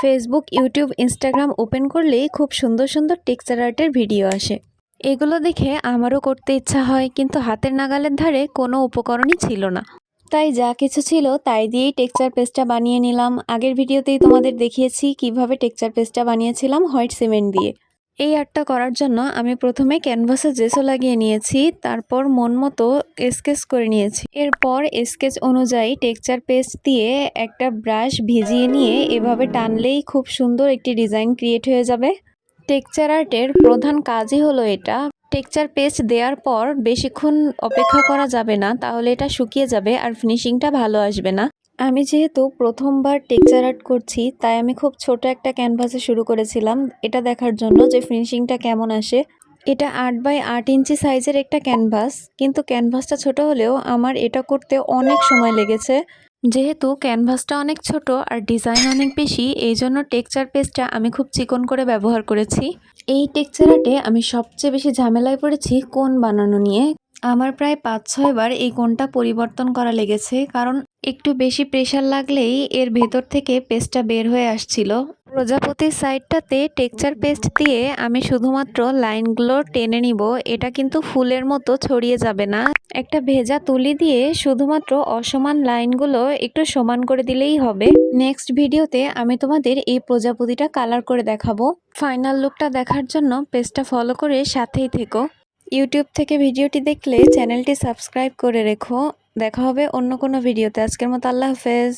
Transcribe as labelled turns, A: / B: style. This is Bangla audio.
A: ফেসবুক ইউটিউব ইনস্টাগ্রাম ওপেন করলেই খুব সুন্দর সুন্দর টেক্সচার আর্টের ভিডিও আসে। এগুলো দেখে আমারও করতে ইচ্ছা হয়, কিন্তু হাতের নাগালের ধারে কোনো উপকরণই ছিল না। তাই যা কিছু ছিল তাই দিয়েই টেক্সচার পেস্টটা বানিয়ে নিলাম। আগের ভিডিওতেই তোমাদের দেখিয়েছি কীভাবে টেক্সচার পেস্টটা বানিয়েছিলাম হোয়াইট সিমেন্ট দিয়ে। এই আর্টটা করার জন্য আমি প্রথমে ক্যানভাসে জেসো লাগিয়ে নিয়েছি, তারপর মন মতো স্কেচ করে নিয়েছি। এরপর স্কেচ অনুযায়ী টেক্সচার পেস্ট দিয়ে একটা ব্রাশ ভিজিয়ে নিয়ে এভাবে টানলেই খুব সুন্দর একটি ডিজাইন ক্রিয়েট হয়ে যাবে। টেক্সচার আর্টের প্রধান কাজই হলো এটা। টেক্সচার পেস্ট দেওয়ার পর বেশিক্ষণ অপেক্ষা করা যাবে না, তাহলে এটা শুকিয়ে যাবে আর ফিনিশিংটা ভালো আসবে না। আমি যেহেতু প্রথমবার টেক্সচার আর্ট করছি, তাই আমি খুব ছোট একটা ক্যানভাসে শুরু করেছিলাম। এটা দেখার জন্য যে ফিনিশিংটা কেমন আসে। এটা আট বাই আট ইঞ্চি সাইজের একটা ক্যানভাস, কিন্তু ক্যানভাসটা ছোট হলেও আমার এটা করতে অনেক সময় লেগেছে। যেহেতু ক্যানভাসটা অনেক ছোট আর ডিজাইন অনেক বেশি, এই জন্য টেক্সচার পেস্টটা আমি খুব চিকন করে ব্যবহার করেছি। এই টেক্সচার আর্টে আমি সবচেয়ে বেশি ঝামেলায় পড়েছি কোন বানানো নিয়ে। আমার প্রায় পাঁচ ছয়বার এই কোণটা পরিবর্তন করা লেগেছে, কারণ একটু বেশি প্রেশার লাগলেই এর ভেতর থেকে পেস্টটা বের হয়ে আসছিল। প্রজাপতির সাইডটাতে টেক্সচার পেস্ট দিয়ে আমি শুধুমাত্র লাইনগুলো টেনে নিব, এটা কিন্তু ফুলের মতো ছড়িয়ে যাবে না। একটা ভেজা তুলি দিয়ে শুধুমাত্র অসমান লাইনগুলো একটু সমান করে দিলেই হবে। নেক্সট ভিডিওতে আমি তোমাদের এই প্রজাপতিটা কালার করে দেখাবো। ফাইনাল লুকটা দেখার জন্য পেজটা ফলো করে সাথেই থেকো। ইউটিউব থেকে ভিডিওটি দেখলে চ্যানেলটি সাবস্ক্রাইব করে রেখো। দেখা হবে অন্য কোনো ভিডিওতে। আজকের মতো আল্লাহ হাফেজ।